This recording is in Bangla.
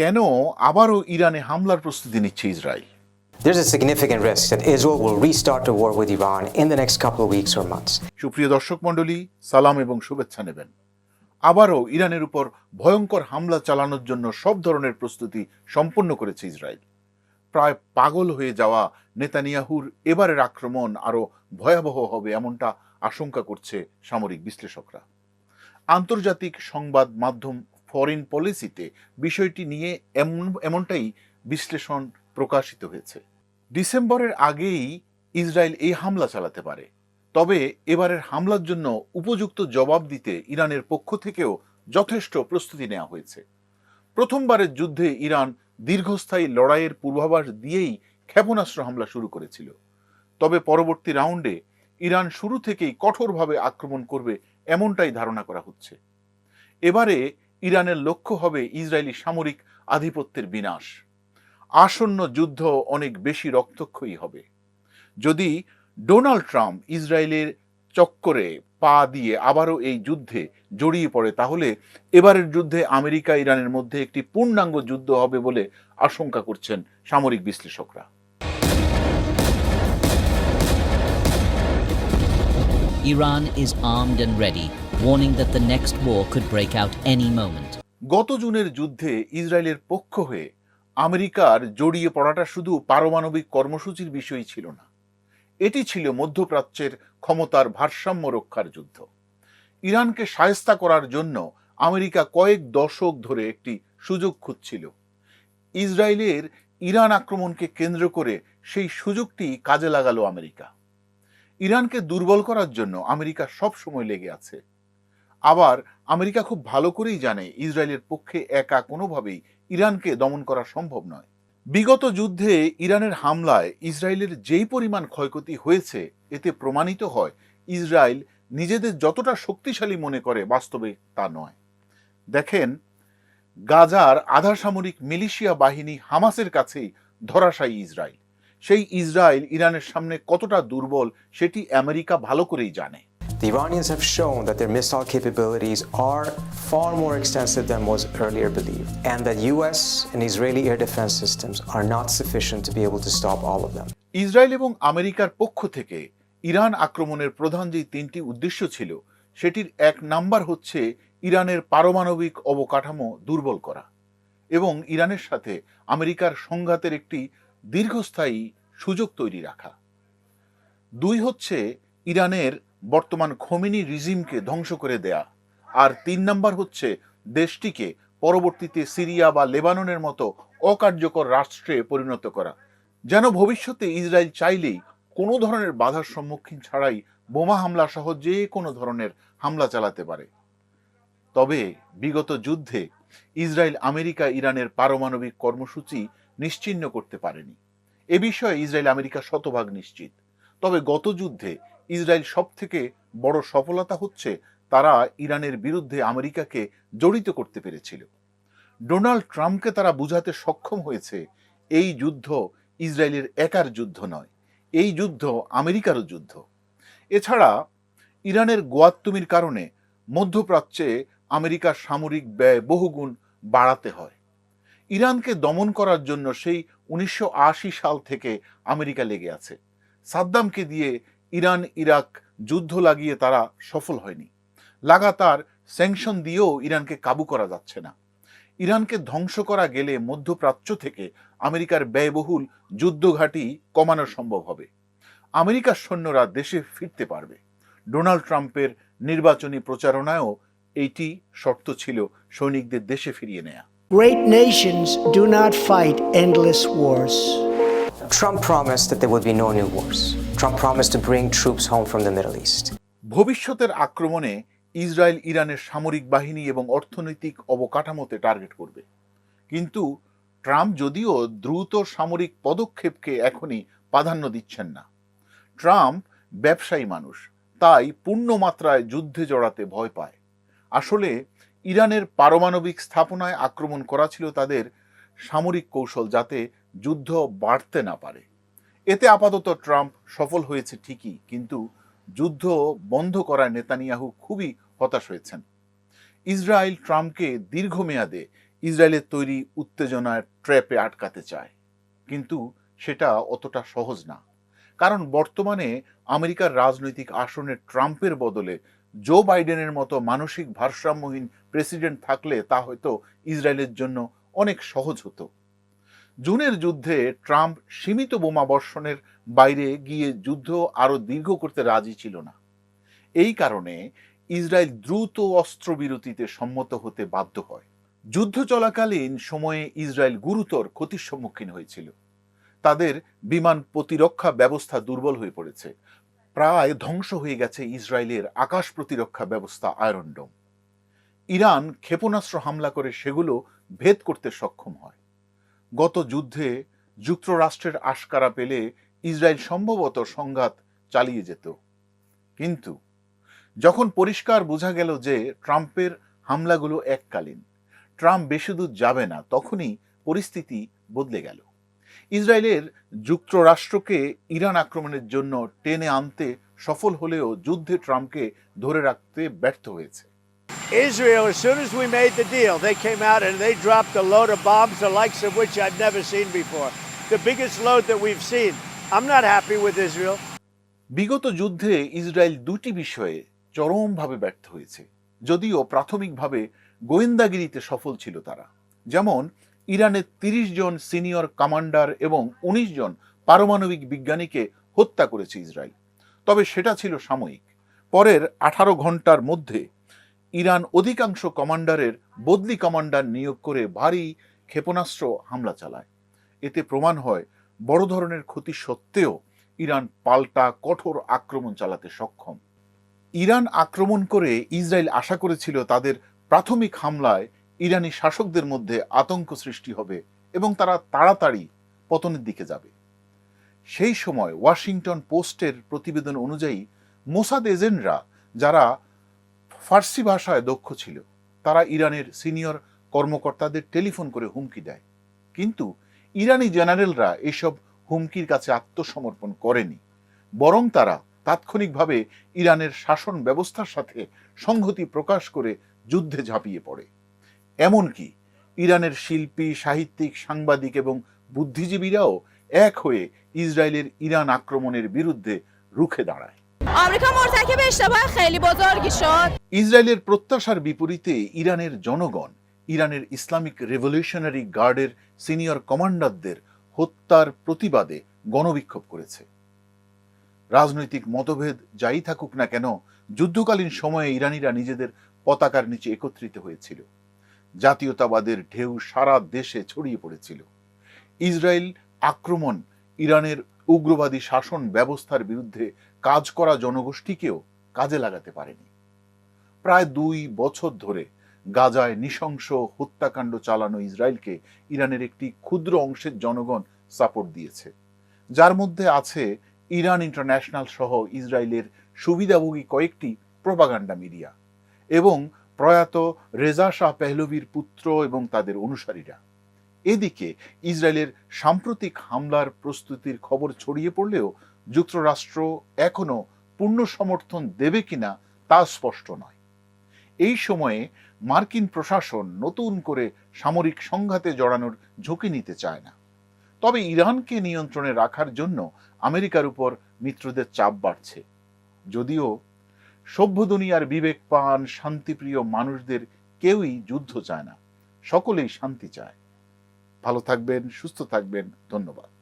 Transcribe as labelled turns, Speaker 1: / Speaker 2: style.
Speaker 1: কেন আবারও ইরানে হামলার প্রস্তুতি নিচ্ছে Israel?
Speaker 2: There's a significant risk that Israel will restart a war with Iran in the next couple of weeks or months.
Speaker 1: সুপ্রিয় দর্শক মণ্ডলী সালাম এবং শুভেচ্ছা নেবেন। আবারও ইরানের উপর ভয়ঙ্কর হামলা চালানোর জন্য সব ধরনের প্রস্তুতি সম্পন্ন করেছে ইসরায়েল। প্রায় পাগল হয়ে যাওয়া নেতানিয়াহুর এবারের আক্রমণ আরও ভয়াবহ হবে এমনটা আশঙ্কা করছে সামরিক বিশ্লেষকরা। আন্তর্জাতিক সংবাদ মাধ্যম ফরেন পলিসিতে বিষয়টি নিয়ে এমন, এমনটাই বিশ্লেষণ প্রকাশিত হয়েছে। ডিসেম্বরের আগেই ইসরায়েল এই হামলা চালাতে পারে। তবে এবারের হামলার জন্য উপযুক্ত জবাব দিতে ইরানের পক্ষ থেকেও যথেষ্ট প্রস্তুতি নেওয়া হয়েছে। প্রথমবারের যুদ্ধে ইরান দীর্ঘস্থায়ী লড়াইয়ের পূর্বাভাস দিয়েই ক্ষেপণাস্ত্র হামলা শুরু করেছিল। তবে পরবর্তী রাউন্ডে ইরান শুরু থেকেই কঠোরভাবে আক্রমণ করবে এমনটাই ধারণা করা হচ্ছে। এবারে ইরানের লক্ষ্য হবে ইসরায়েলি সামরিক আধিপত্যের বিনাশ। আসন্ন যুদ্ধ অনেক বেশি রক্তক্ষয়ী হবে। যদি ডোনাল্ড ট্রাম্প ইসরায়েলের চক্করে পা দিয়ে আবারও এই যুদ্ধে জড়িয়ে পড়ে, তাহলে এবারের যুদ্ধে আমেরিকা ইরানের মধ্যে একটি পূর্ণাঙ্গ যুদ্ধ হবে বলে আশঙ্কা করছেন সামরিক বিশ্লেষকরা।
Speaker 3: Iran is armed and ready, warning that the next war could break out any moment.
Speaker 1: গত জুনের যুদ্ধে ইসরায়েলের পক্ষ হয়ে আমেরিকার জড়িয়ে পড়াটা শুধু পারমাণবিক কর্মসূচির বিষয় ছিল না। এটি ছিল মধ্যপ্রাচ্যের ক্ষমতার ভারসাম্য রক্ষার যুদ্ধ। ইরানকে সায়স্তা করার জন্য আমেরিকা কয়েক দশক ধরে একটি সুযোগ খুঁজছিল। ইসরায়েলের ইরান আক্রমণকে কেন্দ্র করে সেই সুযোগটি কাজে লাগালো আমেরিকা। ইরানকে দুর্বল করার জন্য আমেরিকা সব সময় লেগে আছে। আবার আমেরিকা খুব ভালো করেই জানে ইসরায়েলের পক্ষে একা কোনোভাবেই ইরানকে দমন করা সম্ভব নয়। বিগত যুদ্ধে ইরানের হামলায় ইসরায়েলের যেই পরিমাণ ক্ষয়ক্ষতি হয়েছে, এতে প্রমাণিত হয় ইসরায়েল নিজেদের যতটা শক্তিশালী মনে করে বাস্তবে তা নয়। দেখেন, গাজার আধা সামরিক মিলিশিয়া বাহিনী হামাসের কাছেই ধরাশায়ী ইসরায়েল। সেই ইসরায়েল ইরানের সামনে কতটা দুর্বল সেটি আমেরিকা ভালো করেই জানে
Speaker 2: The Iranians have shown that their missile capabilities are far more extensive than was earlier believed, and that US and Israeli air defense systems are not sufficient to be able to stop all of them.
Speaker 1: Israel এবং আমেরিকার পক্ষ থেকে ইরান আক্রমণের প্রধান যে তিনটি উদ্দেশ্য ছিল সেটির এক নাম্বার হচ্ছে ইরানের পারমাণবিক অবকাঠামো দুর্বল করা এবং ইরানের সাথে আমেরিকার সংঘাতের একটি দীর্ঘস্থায়ী সুযোগ তৈরি রাখা। দুই হচ্ছে ইরানের বর্তমান খোমিনি রিজিমকে ধ্বংস করে দেয়া। আর তিন নাম্বার হচ্ছে দেশটিকে পরবর্তীতে সিরিয়া বা লেবাননের মতো অকার্যকর রাষ্ট্রে পরিণত করা। যেন ভবিষ্যতে ইসরায়েল চাইলেই কোনো ধরনের বাধার সম্মুখীন ছাড়াই বোমা হামলা সহ যে কোনো ধরনের হামলা চালাতে পারে। তবে বিগত যুদ্ধে ইসরায়েল আমেরিকা ইরানের পারমাণবিক কর্মসূচি নিশ্চিহ্ন করতে পারেনি। এ বিষয়ে ইসরায়েল আমেরিকা শতভাগ নিশ্চিত। তবে গত যুদ্ধে ইসরায়েল সব থেকে বড় সফলতা হচ্ছে তারা ইরানের বিরুদ্ধে আমেরিকাকে জড়িত করতে পেরেছিল। ডোনাল্ড ট্রাম্পকে তারা বুঝাতে সক্ষম হয়েছে, এই যুদ্ধ ইসরায়েলের একার যুদ্ধ নয়, এই যুদ্ধ আমেরিকারও যুদ্ধ। এছাড়া ইরানের গোয়াত্তুমির কারণে মধ্যপ্রাচ্যে আমেরিকার সামরিক ব্যয় বহুগুণ বাড়াতে হয়। ইরানকে দমন করার জন্য সেই উনিশশো আশি সাল থেকে আমেরিকা লেগে আছে। সাদ্দামকে দিয়ে ইরান, ইরাক যুদ্ধ লাগিয়ে তারা সফল হয়নি। লাগাতার স্যাংশন দিয়েও ইরানকে কাবু করা যাচ্ছে না। ইরানকে ধ্বংস করা গেলে মধ্যপ্রাচ্য থেকে আমেরিকার ব্যয়বহুল যুদ্ধঘাটি কমানো সম্ভব হবে। আমেরিকার সৈন্যরা দেশে ফিরতে পারবে। ডোনাল্ড ট্রাম্পের নির্বাচনী প্রচারণায়ও এইটি শর্ত ছিল সৈনিকদের দেশে ফিরিয়ে নেয়া।
Speaker 4: Great nations do not fight endless wars.
Speaker 2: Trump promised that there would be no new wars. Trump promised to bring troops home from the Middle East.
Speaker 1: ভবিষ্যতের আক্রমণে ইসরায়েল ইরানের সামরিক বাহিনী এবং অর্থনৈতিক অবকাঠামোতে টার্গেট করবে কিন্তু ট্রাম্প যদিও দ্রুত সামরিক পদক্ষেপকে এখনই প্রাধান্য দিচ্ছেন না ট্রাম্প ব্যবসায়ী মানুষ তাই পূর্ণ মাত্রায় যুদ্ধে জড়াতে ভয় পায় আসলে ইরানের পারমাণবিক স্থাপনায় আক্রমণ করা ছিল তাদের সামরিক কৌশল যাতে যুদ্ধ বাড়তে না পারে। এতে আপাতত ট্রাম্প সফল হয়েছে ঠিকই, কিন্তু যুদ্ধ বন্ধ করায় নেতানিয়াহু খুবই হতাশ হয়েছেন। ইসরায়েল ট্রাম্পকে দীর্ঘমেয়াদে ইসরায়েলের তৈরি উত্তেজনার ট্র্যাপে আটকাতে চায়, কিন্তু সেটা অতটা সহজ না। কারণ বর্তমানে আমেরিকার রাজনৈতিক আসনে ট্রাম্পের বদলে জো বাইডেনের মতো মানসিক ভারসাম্যহীন প্রেসিডেন্ট থাকলে তা হয়তো ইসরায়েলের জন্য অনেক সহজ হতো। জুনের যুদ্ধে ট্রাম্প সীমিত বোমা বর্ষণের বাইরে গিয়ে যুদ্ধ আরও দীর্ঘ করতে রাজি ছিল না। এই কারণে ইসরায়েল দ্রুত অস্ত্রবিরতিতে সম্মত হতে বাধ্য হয়। যুদ্ধ চলাকালীন সময়ে ইসরায়েল গুরুতর ক্ষতির সম্মুখীন হয়েছিল। তাদের বিমান প্রতিরক্ষা ব্যবস্থা দুর্বল হয়ে পড়েছে। প্রায় ধ্বংস হয়ে গেছে ইসরায়েলের আকাশ প্রতিরক্ষা ব্যবস্থা আয়রনডোম ইরান ক্ষেপণাস্ত্র হামলা করে সেগুলো ভেদ করতে সক্ষম হয়। গত যুদ্ধে যুক্তরাষ্ট্রের আশকারা পেলে ইসরায়েল সম্ভবত সংঘাত চালিয়ে যেত। কিন্তু যখন পরিষ্কার বোঝা গেল যে ট্রাম্পের হামলাগুলো এককালীন, ট্রাম্প বেশি দূর যাবে না, তখনই পরিস্থিতি বদলে গেল। ইসরায়েলের যুক্তরাষ্ট্রকে ইরান আক্রমণের জন্য টেনে আনতে সফল হলেও যুদ্ধে ট্রাম্পকে ধরে রাখতে ব্যর্থ হয়েছে
Speaker 5: Israel, as soon as we made the deal, they came out and they dropped a load of bombs, the likes of which I've never seen before. The biggest load that we've seen. I'm not happy with Israel.
Speaker 1: বিগত যুদ্ধে ইসরায়েল দুটি বিষয়ে চরমভাবে ব্যর্থ হয়েছে যদিও প্রাথমিকভাবে গোয়েন্দাগিরিতে সফল ছিল তারা যেমন ইরানের তিরিশ জন সিনিয়র কমান্ডার এবং ১৯ জন পারমাণবিক বিজ্ঞানীকে হত্যা করেছে ইসরায়েল। তবে সেটা ছিল সাময়িক। পরের আঠারো ঘণ্টার মধ্যে ইরান অধিকাংশ কমান্ডারের বদলি কমান্ডার নিয়োগ করে ভারী ক্ষেপণাস্ত্র হামলা চালায়। এতে প্রমাণ হয়, বড় ধরনের ক্ষতি সত্ত্বেও ইরান পাল্টা কঠোর আক্রমণ চালাতে সক্ষম। ইরান আক্রমণ করে ইসরায়েল আশা করেছিল তাদের প্রাথমিক হামলায় ইরানি শাসকদের মধ্যে আতঙ্ক সৃষ্টি হবে এবং তারা তাড়াতাড়ি পতনের দিকে যাবে। সেই সময় ওয়াশিংটন পোস্টের প্রতিবেদন অনুযায়ী মোসাদ এজেন্টরা, যারা ফার্সি ভাষায় দক্ষ ছিল, তারা ইরানের সিনিয়র কর্মকর্তাদের টেলিফোন করে হুমকি দেয়। কিন্তু ইরানি জেনারেলরা এসব হুমকির কাছে আত্মসমর্পণ করেনি, বরং তারা তাৎক্ষণিকভাবে ইরানের শাসন ব্যবস্থার সাথে সংহতি প্রকাশ করে যুদ্ধে ঝাঁপিয়ে পড়ে। এমনকি ইরানের শিল্পী সাহিত্যিক সাংবাদিক এবং বুদ্ধিজীবীরাও এক হয়ে ইসরায়েলের ইরান আক্রমণের বিরুদ্ধে রুখে দাঁড়ায়। ইসরায়েলের প্রত্যাশার বিপরীতে ইরানের জনগণ ইরানের ইসলামিক রেভলিউশনারি গার্ডের সিনিয়র কমান্ডারদের হত্যার প্রতিবাদে গণবিক্ষোভ করেছে। রাজনৈতিক মতভেদ যাই থাকুক না কেন যুদ্ধকালীন সময়ে ইরানিরা নিজেদের পতাকার নিচে একত্রিত হয়েছিল। জাতীয়তাবাদের ঢেউ সারা দেশে ছড়িয়ে পড়েছিল। ইসরায়েল আক্রমণ ইরানের উগ্রবাদী শাসন ব্যবস্থার বিরুদ্ধে কাজ করা জনগোষ্ঠীকেও কাজে লাগাতে পারেনি। প্রায় দুই বছর ধরে গাজায় নৃশংস হত্যাকাণ্ড চালানো ইসরায়েলকে ইরানের একটি ক্ষুদ্র অংশের জনগণ সাপোর্ট দিয়েছে। যার মধ্যে আছে ইরান ইন্টারন্যাশনাল সহ ইসরায়েলের সুবিধাভোগী কয়েকটি প্রোপাগান্ডা মিডিয়া এবং প্রয়াত রেজা শাহ পেহলভির পুত্র এবং তাদের অনুসারীরা। এদিকে ইসরায়েলের সাম্প্রতিক হামলার প্রস্তুতির খবর ছড়িয়ে পড়লেও যুক্তরাষ্ট্র এখনও পূর্ণ সমর্থন দেবে কিনা তা স্পষ্ট নয়। এই সময়ে মার্কিন প্রশাসন নতুন করে সামরিক সংঘাতে জড়ানোর ঝুঁকি নিতে চায় না। তবে ইরানকে নিয়ন্ত্রণে রাখার জন্য আমেরিকার উপর মিত্রদের চাপ বাড়ছে। যদিও সভ্য দুনিয়ার বিবেক পান শান্তিপ্রিয় মানুষদের কেউই যুদ্ধ চায় না। সকলেই শান্তি চায়। ভালো থাকবেন, সুস্থ থাকবেন। ধন্যবাদ।